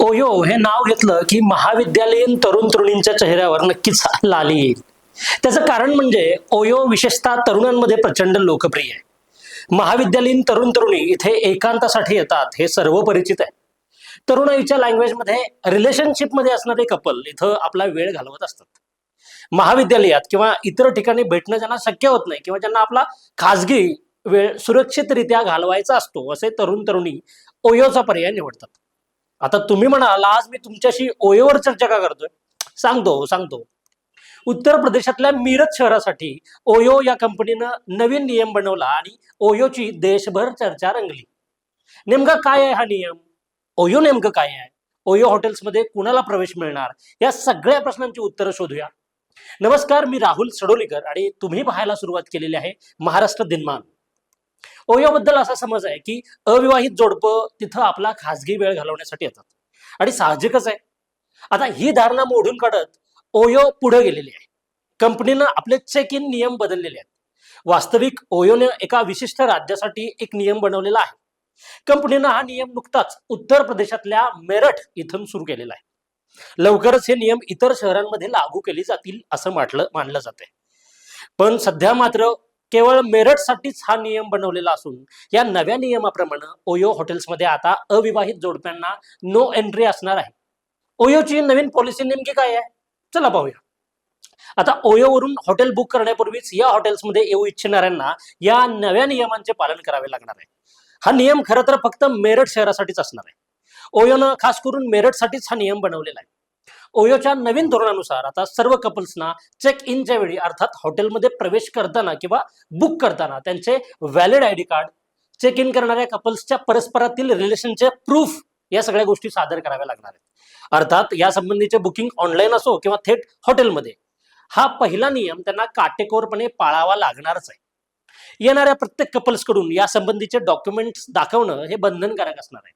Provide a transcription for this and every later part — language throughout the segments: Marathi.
ओयो हे नाव घेतलं की महाविद्यालयीन तरुण तरुणींच्या चेहऱ्यावर नक्कीच लाली येईल. त्याचं कारण म्हणजे ओयो विशेषतः तरुणांमध्ये प्रचंड लोकप्रिय आहे. महाविद्यालयीन तरुण तरुणी इथे एकांतासाठी येतात हे सर्व परिचित आहे. तरुणाईच्या लँग्वेजमध्ये रिलेशनशिपमध्ये असणारे कपल इथं आपला वेळ घालवत असतात. महाविद्यालयात किंवा इतर ठिकाणी भेटणं ज्यांना शक्य होत नाही किंवा ज्यांना आपला खाजगी वेळ सुरक्षितरित्या घालवायचा असतो असे तरुण तरुणी ओयोचा पर्याय निवडतात. आता तुम्ही म्हणाल आज मी तुमच्याशी ओयोवर चर्चा का करतोय? सांगतो सांगतो. उत्तर प्रदेशातल्या मिरज शहरासाठी ओयो या कंपनीनं नवीन नियम बनवला आणि ओयोची देशभर चर्चा रंगली. नेमका काय आहे हा नियम? ओयो नेमकं काय आहे? ओयो हॉटेल्समध्ये कुणाला प्रवेश मिळणार? या सगळ्या प्रश्नांची उत्तरं शोधूया. नमस्कार मी राहुल सडोलीकर आणि तुम्ही पाहायला सुरुवात केलेली आहे महाराष्ट्र दिनमान. ओयोबद्दल असा समज आहे की अविवाहित जोडपं तिथं आपला खासगी वेळ घालवण्यासाठी येतात. आणि साहजिकच आहे. आता ही धारणा मोडून काढत ओयो पुढे गेलेली आहे कंपनीनं आपले चेक इन नियम बदललेले आहेत. वास्तविक ओयोने एका विशिष्ट राज्यासाठी एक नियम बनवलेला आहे. कंपनीनं हा नियम नुकताच उत्तर प्रदेशातल्या मेरठ इथून सुरू केलेला आहे. लवकरच हे नियम इतर शहरांमध्ये लागू केले जातील असं म्हटलं मानलं जाते पण सध्या मात्र केवळ मेरठसाठीच हा नियम बनवलेला असून या नव्या नियमाप्रमाणे ओयो हॉटेल्समध्ये आता अविवाहित जोडप्यांना नो एंट्री असणार आहे. ओयोची नवीन पॉलिसी नेमकी काय आहे? चला पाहूया. आता ओयोवरून हॉटेल बुक करण्यापूर्वीच या हॉटेल्समध्ये येऊ इच्छिणाऱ्यांना या नव्या नियमांचे पालन करावे लागणार आहे. हा नियम खरं तर फक्त मेरठ शहरासाठीच असणार आहे. ओयोनं खास करून मेरठसाठीच हा नियम बनवलेला आहे. ओयोच्या नवीन धोरणानुसार आता सर्व कपल्सना चेक इनच्या वेळी अर्थात हॉटेलमध्ये प्रवेश करताना किंवा बुक करताना त्यांचे valid I D card check in करणाऱ्या कपल्सच्या परस्परातील रिलेशनचे प्रूफ या सगळ्या गोष्टी सादर कराव्या लागणार आहेत. अर्थात या संबंधीचे बुकिंग ऑनलाईन असो किंवा थेट हॉटेलमध्ये हा पहिला नियम त्यांना काटेकोरपणे पाळावा लागणारच आहे. येणाऱ्या प्रत्येक कपल्सकडून या संबंधीचे डॉक्युमेंट्स दाखवणं हे बंधनकारक असणार आहे.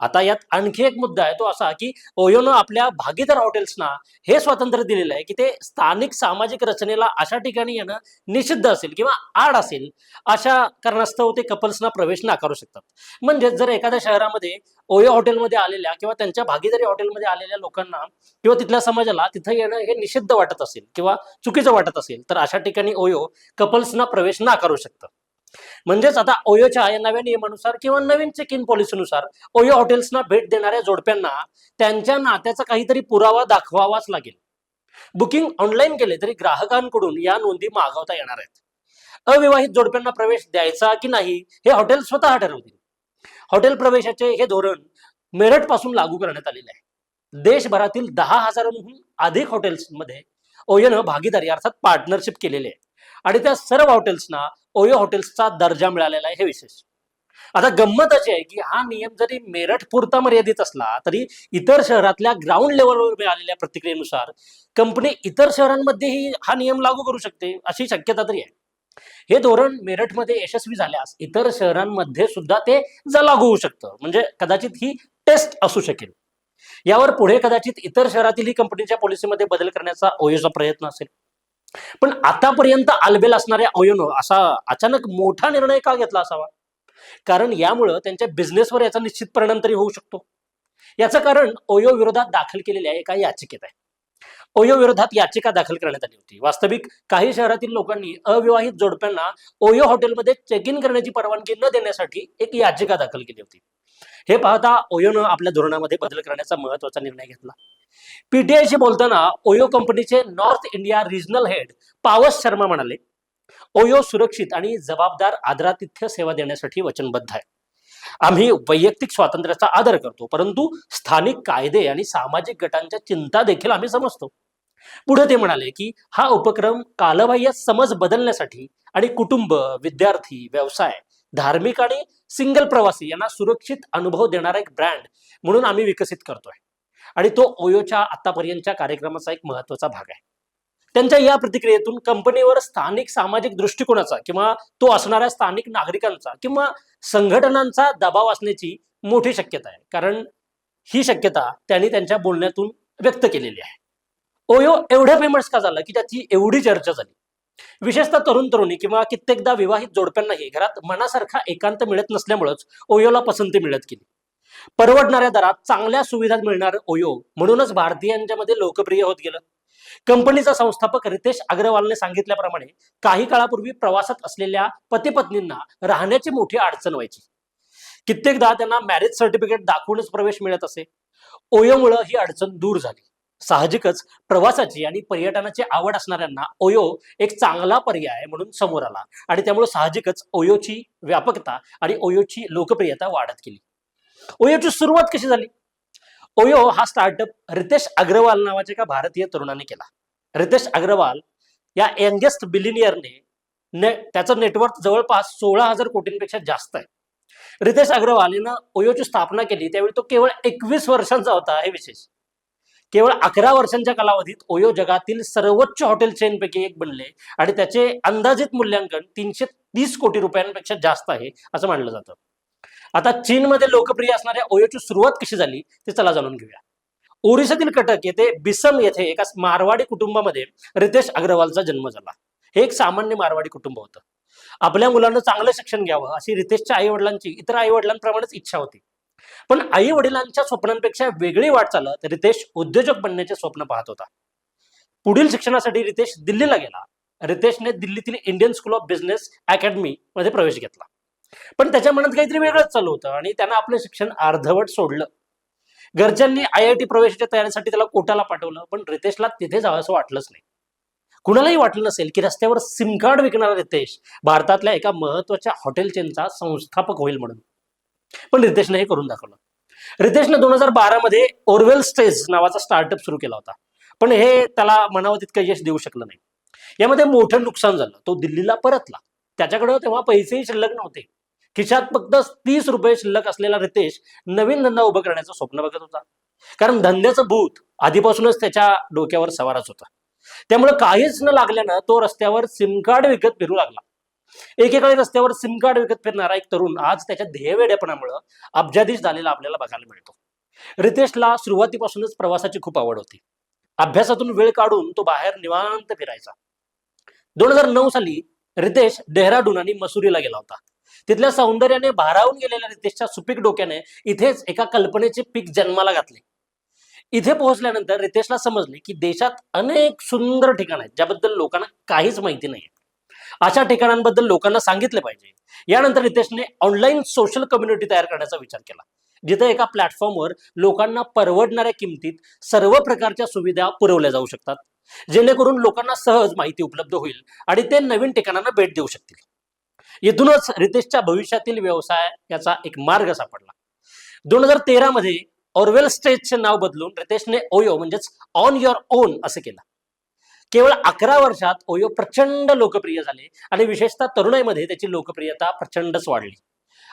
आता यात आणखी एक मुद्दा आहे तो असा की ओयोनं आपल्या भागीदार हॉटेल्सना हे स्वातंत्र्य दिलेलं आहे की ते स्थानिक सामाजिक रचनेला अशा ठिकाणी येणं निषिद्ध असेल किंवा आड असेल अशा कारणास्तव ते कपल्सना प्रवेश नाकारू शकतात. म्हणजे जर एखाद्या शहरामध्ये ओयो हॉटेलमध्ये आलेल्या किंवा त्यांच्या भागीदारी हॉटेलमध्ये आलेल्या लोकांना किंवा तिथल्या समाजाला तिथं येणं हे निषिद्ध वाटत असेल किंवा चुकीचं वाटत असेल तर अशा ठिकाणी ओयो कपल्सना प्रवेश नाकारू शकतं. म्हणजेच आता ओयोच्या या नव्या नियमानुसार किंवा नवीन चेक इन पॉलिसीनुसार ओयो हॉटेल्सना भेट देणाऱ्या जोडप्यांना त्यांच्या नात्याचा काहीतरी पुरावा दाखवावाच लागेल. बुकिंग ऑनलाईन केले तरी ग्राहकांकडून या नोंदी मागवता येणार आहेत. अविवाहित जोडप्यांना प्रवेश द्यायचा की नाही हे हॉटेल स्वतः ठरवतील. हॉटेल प्रवेशाचे हे धोरण मेरठपासून लागू करण्यात आलेले आहे. देशभरातील दहा हजारांहून अधिक हॉटेल्समध्ये ओयोनं भागीदारी अर्थात पार्टनरशिप केलेली आहे. आणि त्या सर्व हॉटेल्सना ओयो हॉटेल्सचा दर्जा मिळालेला आहे हे विशेष. आता गंमत अशी आहे की हा नियम जरी मेरठ पुरता मर्यादित असला तरी इतर शहरातल्या ग्राउंड लेवलवर मिळालेल्या प्रतिक्रियेनुसार कंपनी इतर शहरांमध्येही हा नियम लागू करू शकते अशी शक्यता तरी आहे. हे धोरण मेरठमध्ये यशस्वी झाल्यास इतर शहरांमध्ये सुद्धा ते लागू होऊ शकतं. म्हणजे कदाचित ही टेस्ट असू शकेल. यावर पुढे कदाचित इतर शहरातील ही कंपनीच्या पॉलिसीमध्ये बदल करण्याचा ओयोचा प्रयत्न असेल. पण आतापर्यंत आलबेल असणाऱ्या अवयनो असा अचानक मोठा निर्णय का घेतला असावा? कारण यामुळं त्यांच्या बिझनेसवर याचा निश्चित परिणाम तरी होऊ शकतो. याचं कारण ओयो विरोधात दाखल केलेल्या एका याचिकेत आहे. ओयो विरोधात याचिका दाखल करण्यात आली होती. वास्तविक काही शहरातील लोकांनी अविवाहित जोडप्यांना ओयो हॉटेलमध्ये चेक इन करण्याची परवानगी न देण्यासाठी एक याचिका दाखल केली होती. हे पाहता ओयोनं आपल्या धोरणामध्ये बदल करण्याचा महत्त्वाचा निर्णय घेतला. पीटीआयशी बोलताना ओयो कंपनीचे नॉर्थ इंडिया रिजनल हेड पावस शर्मा म्हणाले ओयो सुरक्षित आणि जबाबदार आदरातिथ्य सेवा देण्यासाठी वचनबद्ध आहे. आम्ही वैयक्तिक स्वातंत्र्याचा आदर करतो परंतु स्थानिक कायदे आणि सामाजिक गटांच्या चिंता देखील आम्ही समजतो. पुढे ते म्हणाले की हा उपक्रम कालबाह्य समज बदलण्यासाठी आणि कुटुंब विद्यार्थी व्यवसाय धार्मिक आणि सिंगल प्रवासी यांना सुरक्षित अनुभव देणारा एक ब्रँड म्हणून आम्ही विकसित करतोय. आणि तो ओयोच्या आतापर्यंतच्या कार्यक्रमाचा एक महत्त्वाचा भाग आहे. त्यांच्या या प्रतिक्रियेतून कंपनीवर स्थानिक सामाजिक दृष्टिकोनाचा किंवा तो असणाऱ्या स्थानिक नागरिकांचा किंवा संघटनांचा दबाव असण्याची मोठी शक्यता आहे. कारण ही शक्यता त्यांनी त्यांच्या बोलण्यातून व्यक्त केलेली आहे. ओयो एवढ्या फेमस का झाला की त्याची एवढी चर्चा झाली? विशेषतः तरुण तरुणी किंवा कित्येकदा विवाहित जोडप्यांनाही घरात मनासारखा एकांत मिळत नसल्यामुळेच ओयोला पसंती मिळत गेली. परवडणाऱ्या दरात चांगल्या सुविधा मिळणार ओयो म्हणूनच भारतीयांच्या मध्ये लोकप्रिय होत गेलं. कंपनीचा संस्थापक रितेश अग्रवालने सांगितल्याप्रमाणे काही काळापूर्वी प्रवासात असलेल्या पतीपत्नींना राहण्याची मोठी अडचण व्हायची. कित्येकदा त्यांना मॅरेज सर्टिफिकेट दाखवूनच प्रवेश मिळत असे. ओयोमुळं ही अडचण दूर झाली. साहजिकच प्रवासाची आणि पर्यटनाची आवड असणाऱ्यांना ओयो एक चांगला पर्याय म्हणून समोर आला. आणि त्यामुळे साहजिकच ओयोची व्यापकता आणि ओयोची लोकप्रियता वाढत गेली. ओयोची सुरुवात कशी झाली? ओयो हा स्टार्टअप रितेश अग्रवाल नावाच्या एका भारतीय तरुणाने केला. रितेश अग्रवाल या यंगेस्ट बिलिनियरने ने त्याचं नेटवर्क जवळपास सोळा हजार कोटींपेक्षा जास्त आहे. रितेश अग्रवाल यानं ओयोची स्थापना केली त्यावेळी तो केवळ एकवीस वर्षांचा होता हे विशेष. केवळ अकरा वर्षांच्या कालावधीत ओयो जगातील सर्वोच्च हॉटेल चेनपैकी एक बनले आणि त्याचे अंदाजित मूल्यांकन तीनशे तीस कोटी रुपयांपेक्षा जास्त आहे असं मानलं जातं. आता चीनमध्ये लोकप्रिय असणाऱ्या ओयोची सुरुवात कशी झाली ते चला जाणून घेऊया. ओरिसातील कटक येथे बिसम येथे एका मारवाडी कुटुंबामध्ये रितेश अग्रवालचा जन्म झाला. हे एक सामान्य मारवाडी कुटुंब होतं. आपल्या मुलांना चांगलं शिक्षण घ्यावं अशी रितेशच्या आई वडिलांची इतर आई वडिलांप्रमाणेच इच्छा होती. पण आई वडिलांच्या स्वप्नांपेक्षा वेगळी वाट तर रितेश उद्योजक बनण्याचे स्वप्न पाहत होता. पुढील शिक्षणासाठी रितेश दिल्लीला गेला. रितेशने दिल्लीतील Indian school of business academy मध्ये प्रवेश घेतला. पण त्याच्या मनात काहीतरी वेगळंच चालू होतं आणि त्यानं आपलं शिक्षण अर्धवट सोडलं. घरच्यांनी आय आय टी प्रवेशाच्या तयारीसाठी त्याला कोटाला पाठवलं पण रितेशला तिथे जावं असं वाटलंच नाही. कुणालाही वाटलं नसेल की रस्त्यावर सिम कार्ड विकणारा रितेश भारतातल्या एका महत्त्वाच्या हॉटेल चेनचा संस्थापक होईल म्हणून. पण रितेशने हे करून दाखवलं. रितेशने दोन हजार बारा मध्ये ओरवेल स्टेज नावाचा स्टार्टअप सुरू केला होता. पण हे त्याला म्हणावं तितकं यश देऊ शकलं नाही. यामध्ये मोठं नुकसान झालं. तो दिल्लीला परतला. त्याच्याकडे तेव्हा पैसेही शिल्लक नव्हते. खिशात फक्त तीस रुपये शिल्लक असलेला रितेश नवीन धंदा उभं करण्याचं स्वप्न बघत होता. कारण धंद्याचं भूत आधीपासूनच त्याच्या डोक्यावर सवारच होता. त्यामुळे काहीच न लागल्यानं तो रस्त्यावर सिमकार्ड विकत फिरू लागला. एकेकाळी रस्त्यावर सिम कार्ड विकत फिरणारा एक तरुण आज त्याच्या ध्येयवेड्यापणामुळं अब्जाधीश झालेला आपल्याला बघायला मिळतो. रितेशला सुरुवातीपासूनच प्रवासाची खूप आवड होती. अभ्यासातून वेळ काढून तो बाहेर निवांत फिरायचा. दोन हजार नऊ साली रितेश डेहराडून आणि मसुरीला गेला होता. तिथल्या सौंदर्याने भारावून गेलेल्या रितेशच्या सुपीक डोक्याने इथेच एका कल्पनेचे पीक जन्माला घातले. इथे पोहोचल्यानंतर रितेशला समजले की देशात अनेक सुंदर ठिकाण आहेत ज्याबद्दल लोकांना काहीच माहिती नाही अशा ठिकाणांबद्दल लोकांना सांगितले पाहिजे. यानंतर रितेशने ऑनलाईन सोशल कम्युनिटी तयार करण्याचा विचार केला. जिथे एका प्लॅटफॉर्मवर लोकांना परवडणाऱ्या किमतीत सर्व प्रकारच्या सुविधा पुरवल्या जाऊ शकतात. जेणेकरून लोकांना सहज माहिती उपलब्ध होईल आणि ते नवीन ठिकाणांना भेट देऊ शकतील. इथूनच रितेशच्या भविष्यातील व्यवसाय याचा एक मार्ग सापडला. दोन हजार तेरा मध्ये ऑरवेल स्टेजचे नाव बदलून रितेशने ओयो म्हणजेच ऑन युअर ओन असं केलं. केवळ अकरा वर्षात ओयो प्रचंड लोकप्रिय झाले आणि विशेषतः तरुणाईमध्ये त्याची लोकप्रियता प्रचंडच वाढली.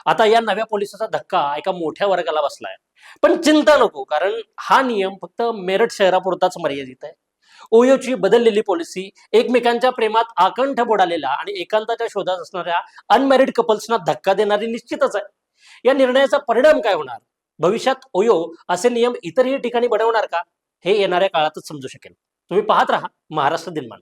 आता या नव्या पोलिसाचा धक्का एका मोठ्या वर्गाला बसलाय. पण चिंता नको कारण हा नियम फक्त मेरठ शहरापुरताच मर्यादित आहे. ओयोची बदललेली पॉलिसी एकमेकांच्या प्रेमात आकंठ बुडालेला आणि एकांताच्या शोधात असणाऱ्या अनमॅरिड कपल्सना धक्का देणारी निश्चितच आहे. या निर्णयाचा परिणाम काय होणार? भविष्यात ओयो असे नियम इतरही ठिकाणी बनवणार का? हे येणाऱ्या काळातच समजू शकेल. तुम्ही पाहत राहा महाराष्ट्र दिनमान.